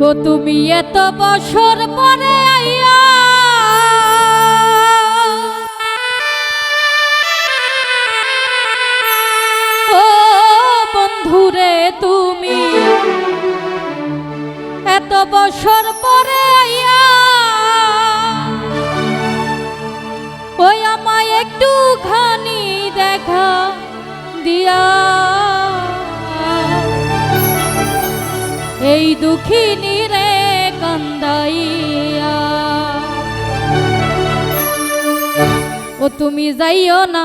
তো তুমি এত বছর পরে আইয়া ও বন্ধুরে তুমি এত বছর পরে আইয়া ওই আমায় একটু খানি দেখা দিয়া। এই দুঃখিনী তুমি যাইও না।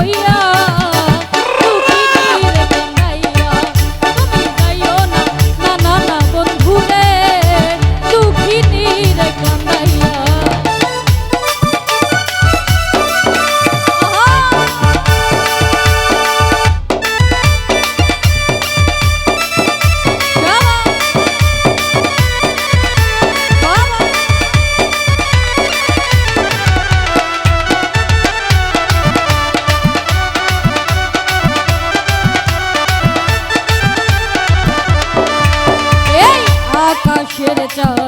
Oh yeah. কিসের চর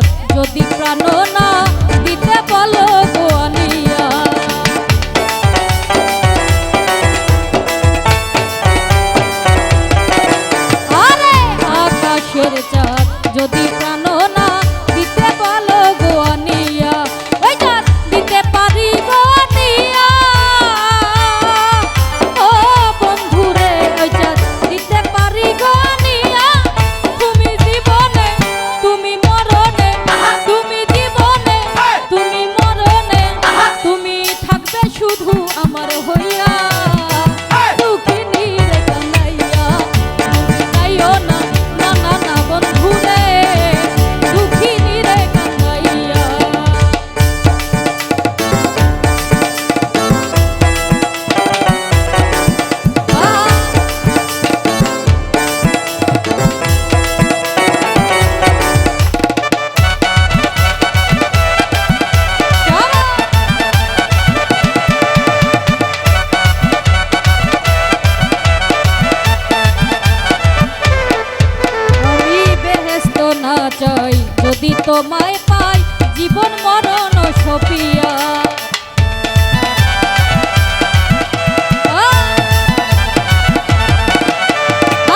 তোমায় পাই জীবন মরণ সপিয়া।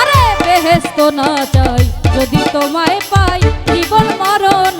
আরে বেহেস্ত না চাই যদি তোমায় পাই জীবন মরণ